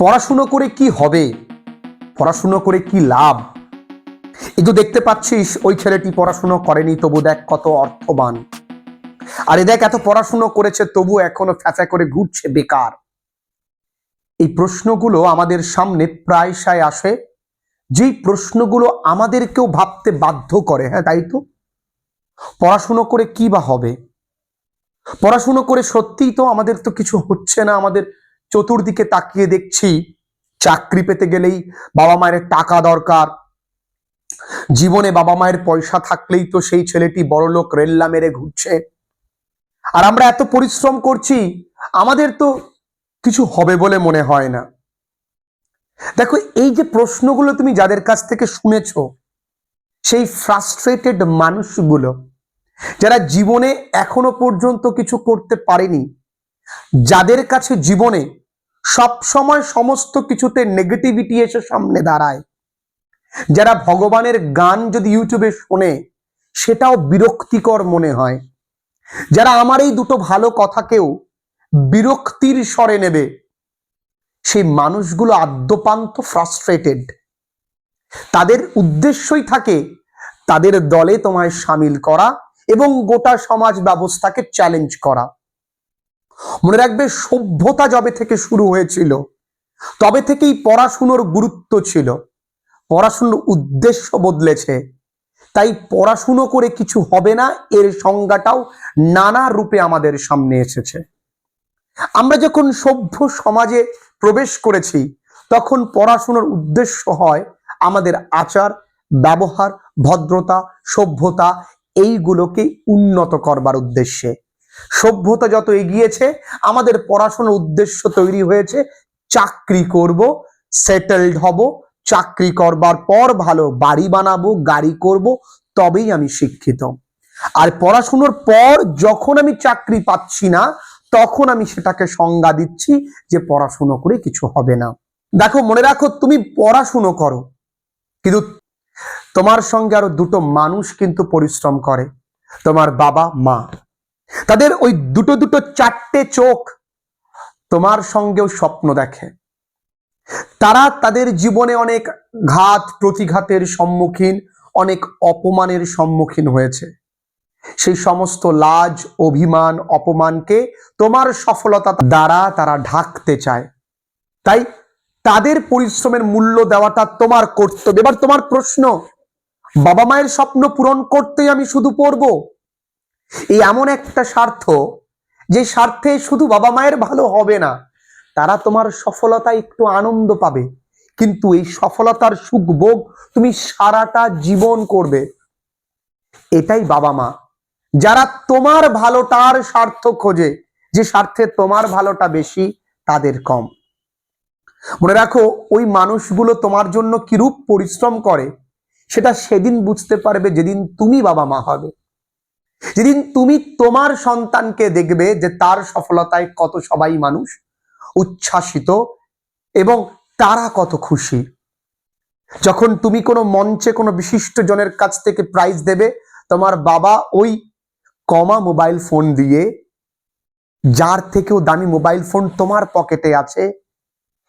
পড়াশুনো করে কি হবে? পড়াশুনো করে কি লাভ? এই তো দেখতে পাচ্ছিস, ওই ছেলেটি পড়াশুনো করেনি, তবু দেখ কত অর্থবান। আর দেখ, এত পড়াশুনো করেছে, তবু এখনও ফ্যাফা করে ঘুরছে, বেকার। এই প্রশ্নগুলো আমাদের সামনে প্রায়শায় আসে। যেই প্রশ্নগুলো আমাদেরকেও ভাবতে বাধ্য করে হ্যাঁ তাই তো? পড়াশুনো করে কি বা হবে? পড়াশুনো করে সত্যিই তো আমাদের তো কিছু হচ্ছে না, আমাদের চতুর্দিকে তাকিয়ে দেখছি চাকরি পেতে গেলেই বাবা মায়ের টাকা দরকার। জীবনে বাবা মায়ের পয়সা থাকলেই তো সেই ছেলেটি বড়লোক রেল্লা মেরে ঘুরছে। আর আমরা এত পরিশ্রম করছি, আমাদের তো কিছু হবে বলে মনে হয় না। দেখো, এই যে প্রশ্নগুলো তুমি যাদের কাছ থেকে শুনেছ, সেই ফ্রাস্ট্রেটেড মানুষগুলো, যারা জীবনে এখনও পর্যন্ত কিছু করতে পারেনি, যাদের কাছে জীবনে সব সময় সমস্ত কিছুতে নেগেটিভিটি এসে সামনে দাঁড়ায়। যারা ভগবানের গান যদি ইউটিউবে শোনে, সেটাও বিরক্তিকর মনে হয়। যারা আমার এই দুটো ভালো কথাকেও বিরক্তির স্বরে নেবে, সেই মানুষগুলো আদ্যপান্ত ফ্রাস্ট্রেটেড তাদের উদ্দেশ্যই থাকে তাদের দলে তোমায় সামিল করা এবং গোটা সমাজ ব্যবস্থাকে চ্যালেঞ্জ করা। মনে রাখবে সভ্যতা যবে থেকে শুরু হয়েছিল, তবে থেকেই পড়াশুনোর গুরুত্ব ছিল। পড়াশুনোর উদ্দেশ্য বদলেছে, তাই পড়াশুনো করে কিছু হবে না, এর সংজ্ঞাটাও নানা রূপে আমাদের সামনে এসেছে। আমরা যখন সভ্য সমাজে প্রবেশ করেছি, তখন পড়াশুনোর উদ্দেশ্য হয় আমাদের আচার, ব্যবহার, ভদ্রতা, সভ্যতা, এইগুলোকে উন্নত করবার উদ্দেশ্যে। সভ্যতা যত এগিয়েছে, আমাদের পড়াশোনার উদ্দেশ্য তৈরি হয়েছে, চাকরি করব সেটেলড হব, চাকরি করবার পর ভালো বাড়ি বানাবো, গাড়ি করব, তবেই আমি শিক্ষিত। আর পড়াশুনোর পর যখন আমি চাকরি পাচ্ছি না, তখন আমি সেটাকে সংজ্ঞা দিচ্ছি যে পড়াশুনো করে কিছু হবে না। দেখো, মনে রাখো, তুমি পড়াশুনো করো, কিন্তু তোমার সঙ্গে আরও দুটো মানুষ কিন্তু পরিশ্রম করে, তোমার বাবা মা। তাদের ওই দুটো দুটো চারটে চোখ তোমার সঙ্গেও স্বপ্ন দেখে। তারা তাদের জীবনে অনেক ঘাত, প্রতিঘাতের সম্মুখীন, অনেক অপমানের সম্মুখীন হয়েছে। সেই সমস্ত লাজ, অভিমান, অপমানকে তোমার সফলতা দ্বারা তারা ঢাকতে চায়। তাই তাদের পরিশ্রমের মূল্য দেওয়াটা তোমার কর্তব্য। এবার তোমার প্রশ্ন, বাবা মায়ের স্বপ্ন পূরণ করতেই আমি শুধু পড়ব? এই এমন একটা স্বার্থ, যে স্বার্থে শুধু বাবা মায়ের ভালো হবে না, তারা তোমার সফলতা একটু আনন্দ পাবে। কিন্তু এই সফলতার সুখ ভোগ তুমি সারাটা জীবন করবে। এটাই বাবা মা। যারা তোমার ভালোটার স্বার্থ খোঁজে, যে স্বার্থে তোমার ভালোটা বেশি, তাদের কম। মনে রাখো, ওই মানুষগুলো তোমার জন্য কিরূপ পরিশ্রম করে, সেটা সেদিন বুঝতে পারবে যেদিন তুমি বাবা মা হবে। যেদিন তুমি তোমার সন্তানকে দেখবে যে তার সফলতায় কত সবাই মানুষ উচ্ছ্বাসিত এবং তারা কত খুশি। যখন তুমি কোনো মঞ্চে কোনো বিশিষ্ট জনের কাছ থেকে প্রাইজ দেবে, তোমার বাবা ওই কমা মোবাইল ফোন দিয়ে, যার থেকেও দামি মোবাইল ফোন তোমার পকেটে আছে,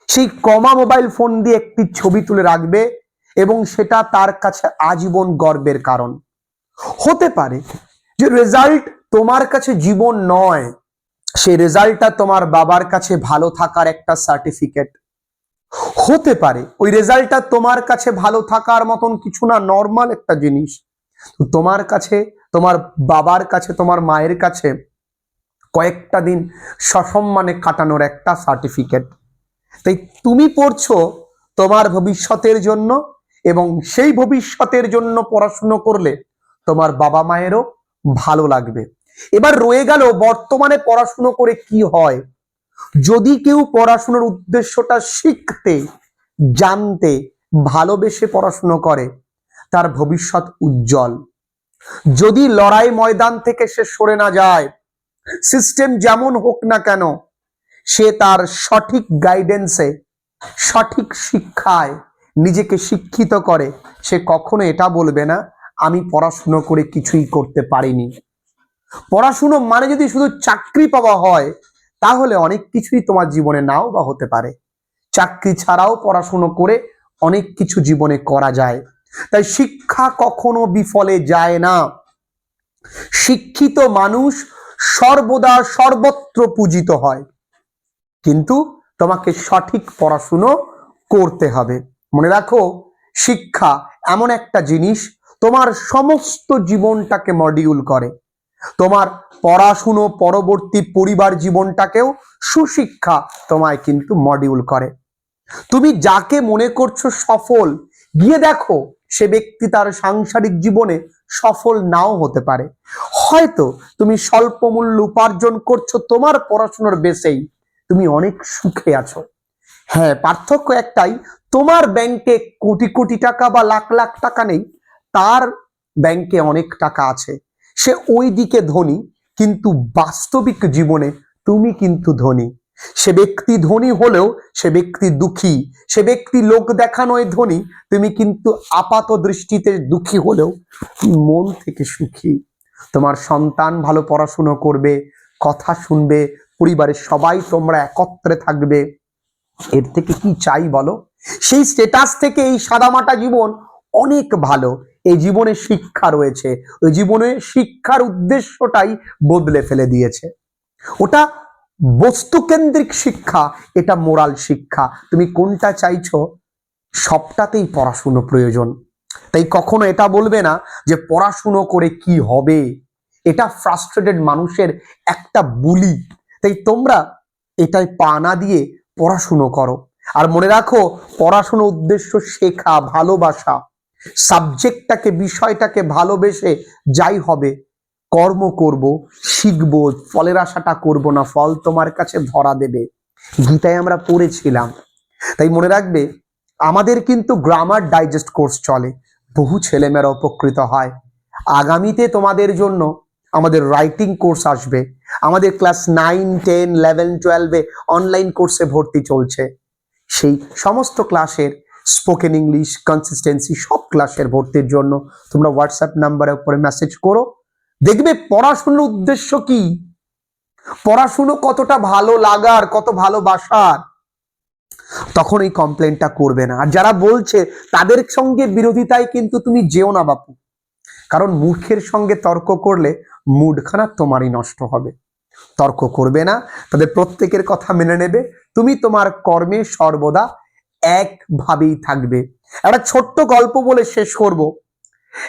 সেই কমা মোবাইল ফোন দিয়ে একটি ছবি তুলে রাখবে এবং সেটা তার কাছে আজীবন গর্বের কারণ। হতে পারে যে রেজাল্ট তোমার কাছে জীবন নয়, সেই রেজাল্টটা তোমার বাবার কাছে ভালো থাকার একটা সার্টিফিকেট হতে পারে, ওই রেজাল্টটা তোমার কাছে ভালো থাকার মতন কিছু না নর্মাল একটা জিনিস। তোমার কাছে, তোমার বাবার কাছে, তোমার মায়ের কাছে কয়েকটা দিন সসম্মানে কাটানোর একটা সার্টিফিকেট তাই তুমি পড়ছো তোমার ভবিষ্যতের জন্য এবং সেই ভবিষ্যতের জন্য পড়াশুনো করলে তোমার বাবা মায়েরও ভালো লাগবে। এবার রয়ে গেল বর্তমানে পড়াশুনো করে কি হয়। যদি কেউ পড়াশুনোর উদ্দেশ্যটা শিখতে, জানতে, ভালোবেসে পড়াশুনো করে, তার ভবিষ্যৎ উজ্জ্বল। যদি লড়াই ময়দান থেকে সে সরে না যায় সিস্টেম যেমন হোক না কেন, সে তার সঠিক গাইডেন্সে সঠিক শিক্ষায় নিজেকে শিক্ষিত করে। সে কখনো এটা বলবে না আমি পড়াশুনো করে কিছুই করতে পারিনি। পড়াশুনো মানে যদি শুধু চাকরি পাওয়া হয়, তাহলে অনেক কিছুই তোমার জীবনে নাও বা হতে পারে। চাকরি ছাড়াও পড়াশুনো করে অনেক কিছু জীবনে করা যায়। তাই শিক্ষা কখনো বিফলে যায় না। শিক্ষিত মানুষ সর্বদা সর্বত্র পূজিত হয়। কিন্তু তোমাকে সঠিক পড়াশুনো করতে হবে। মনে রাখো, শিক্ষা এমন একটা জিনিস তোমার সমস্ত জীবনটাকে মডিউল করে। তোমার পড়াশুনো, পরবর্তী পরিবার জীবনটাকেও সুশিক্ষা তোমায় কিন্তু মডিউল করে। তুমি যাকে মনে করছ সফল, গিয়ে দেখো সে ব্যক্তি তার সাংসারিক জীবনে সফল নাও হতে পারে। হয়তো তুমি স্বল্প মূল্য উপার্জন করছ তোমার পড়াশোনার বেসেই, তুমি অনেক সুখে আছো। হ্যাঁ পার্থক্য একটাই, তোমার ব্যাংকে কোটি কোটি টাকা বা লাখ লাখ টাকা নেই তার ব্যাংকে অনেক টাকা আছে। সে ওই দিকে ধনী, কিন্তু বাস্তবিক জীবনে তুমি কিন্তু ধনী। সে ব্যক্তি ধনী হলেও সে ব্যক্তি দুঃখী। সে ব্যক্তি লোক দেখানোয় ধনী, তুমি কিন্তু আপাত দৃষ্টিতে দুঃখী হলেও মন থেকে সুখী। তোমার সন্তান ভালো পড়াশুনো করবে, কথা শুনবে, পরিবারের সবাই তোমরা একত্রে থাকবে। এর থেকে কি চাই বলো? সেই স্টেটাস থেকে এই সাদামাটা জীবন অনেক ভালো। এই জীবনে শিক্ষা রয়েছে। ওই জীবনে শিক্ষার উদ্দেশ্যটাই বদলে ফেলে দিয়েছে। ওটা বস্তুকেন্দ্রিক শিক্ষা, এটা মোরাল শিক্ষা। তুমি কোনটা চাইছো? সবটাতেই পড়াশুনো প্রয়োজন। তাই কখনো এটা বলবে না যে পড়াশুনো করে কি হবে? এটা ফ্রাস্ট্রেটেড মানুষের একটা বুলি। তাই তোমরা এটাই পা না দিয়ে পড়াশুনো করো। আর মনে রাখো, পড়াশুনো উদ্দেশ্য শেখা, ভালোবাসা। সাবজেক্টটাকে বিষয়টাকে ভালোবেসে যাই হবে, কর্ম করব, শিখব, ফলের আশাটা করব না, ফল তোমার কাছে ধরা দেবে। গীতায় আমরা পড়েছিলাম। তাই মনে রাখবে, আমাদের কিন্তু গ্রামার ডাইজেস্ট কোর্স চলে, বহু ছেলেমেয়েরা উপকৃত হয়। আগামীতে তোমাদের জন্য আমাদের রাইটিং কোর্স আসবে। আমাদের ক্লাস নাইন টেন ইলেভেন টুয়েলভে অনলাইন কোর্সে ভর্তি চলছে। সেই সমস্ত ক্লাসের স্পোকেন ইংলিশ কনসিস্টেন্সি সব ক্লাসের ভর্তির জন্য তোমরা হোয়াটসঅ্যাপ নাম্বারের উপরে মেসেজ করো। দেখবে পড়াশুনোর উদ্দেশ্য কি? পড়াশুনো কতটা ভালো লাগার, কত ভালোবাসার তখন এই কমপ্লেনটা করবে না। আর যারা বলছে, তাদের সঙ্গে বিরোধিতায় কিন্তু তুমি যেও না বাপু। কারণ মূর্খের সঙ্গে তর্ক করলে মুডখানা তোমারই নষ্ট হবে। তর্ক করবে না। তাদের প্রত্যেকের কথা মেনে নেবে। তুমি তোমার কর্মে সর্বদা একভাবেই থাকবে। একটা ছোট্ট গল্প বলে শেষ করব।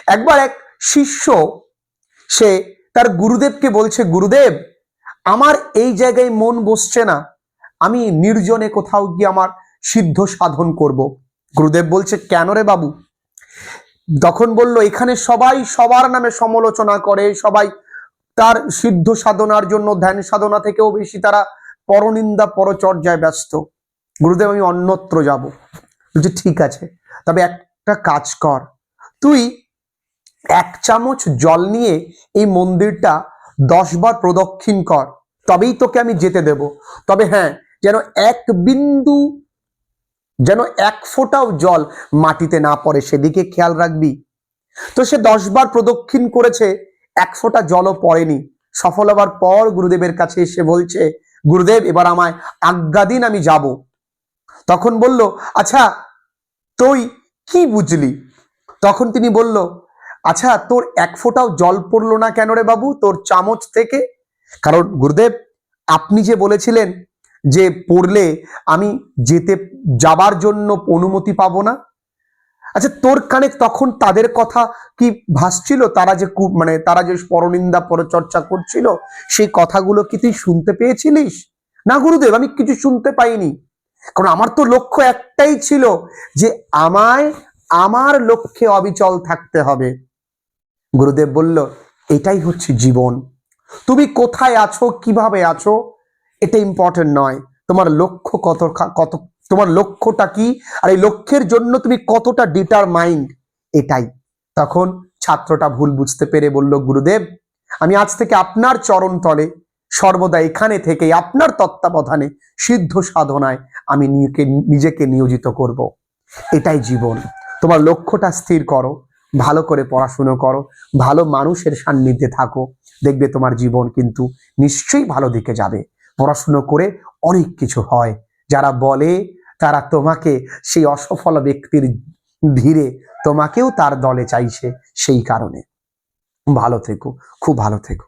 একবার এক শিষ্য, সে তার গুরুদেবকে বলছে, গুরুদেব, আমার এই জায়গায় মন বসছে না। আমি নির্জনে কোথাও গিয়ে আমার সিদ্ধ সাধন করব। গুরুদেব বলছে, কেন রে বাবু? তখন বলল, এখানে সবাই সবার নামে সমালোচনা করে, সবাই তার সিদ্ধ সাধনার জন্য, ধ্যান সাধনা থেকেও বেশি তারা পরনিন্দা, পরচর্যায় ব্যস্ত। গুরুদেব, আমি অন্যত্র যাব। বলছে, ঠিক আছে, তবে একটা কাজ কর। তুই এক চামচ জল নিয়ে এই মন্দিরটা দশ বার প্রদক্ষিণ কর। তবেই তোকে আমি যেতে দেব। তবে হ্যাঁ যেন এক বিন্দু, যেন এক ফোঁটাও জল মাটিতে না পড়ে, সেদিকে খেয়াল রাখবি। তো সে দশ বার প্রদক্ষিণ করেছে, এক ফোঁটা জলও পড়েনি। সফল হবার পর গুরুদেবের কাছে এসে বলছে, গুরুদেব, এবার আমায় আজ্ঞা দিন, আমি যাব। তখন বলল আচ্ছা তুই কি বুঝলি? তখন তিনি বলল আচ্ছা তোর এক ফোঁটাও জল পড়ল না কেন রে বাবু? তোর চামচ থেকে? কারণ গুরুদেব, আপনি যে বলেছিলেন যে পড়লে আমি যেতে, যাবার জন্য অনুমতি পাবো না? আচ্ছা তোর কানে তখন তাদের কথা কি ভাসছিল? তারা যে কু- মানে তারা যে পরনিন্দা, পরচর্চা করছিল, সেই কথাগুলো কি তুই শুনতে পেয়েছিলিস? না, গুরুদেব, আমি কিছু শুনতে পাইনি। কারণ আমার তো লক্ষ্য একটাই ছিল যে আমায়, আমার লক্ষ্যে অবিচল থাকতে হবে। গুরুদেব বলল, এটাই হচ্ছে জীবন। তুমি কোথায় আছো, কীভাবে আছো, এটা ইম্পর্টেন্ট নয়। তোমার লক্ষ্য কত কত, তোমার লক্ষ্যটা কি? আর এই লক্ষ্যের জন্য তুমি কতটা ডিটার মাইন্ড এটাই। তখন ছাত্রটা ভুল বুঝতে পেরে বলল, গুরুদেব, আমি আজ থেকে আপনার চরণ তলে সর্বদা এখানে থেকে আপনার তত্ত্বাবধানে সিদ্ধ সাধনায় আমি নিজেকে নিয়োজিত করব। এটাই জীবন। তোমার লক্ষ্যটা স্থির করো, ভালো করে পড়াশুনো করো, ভালো মানুষের সান্নিধ্যে থাকো, দেখবে তোমার জীবন কিন্তু নিশ্চয়ই ভালো দিকে যাবে। পড়াশুনো করে অনেক কিছু হয়। যারা বলে তারা তোমাকে, সেই অসফল ব্যক্তির ভিড়ে তোমাকেও তার দলে চাইছে সেই কারণে। ভালো থেকো, খুব ভালো থেকো।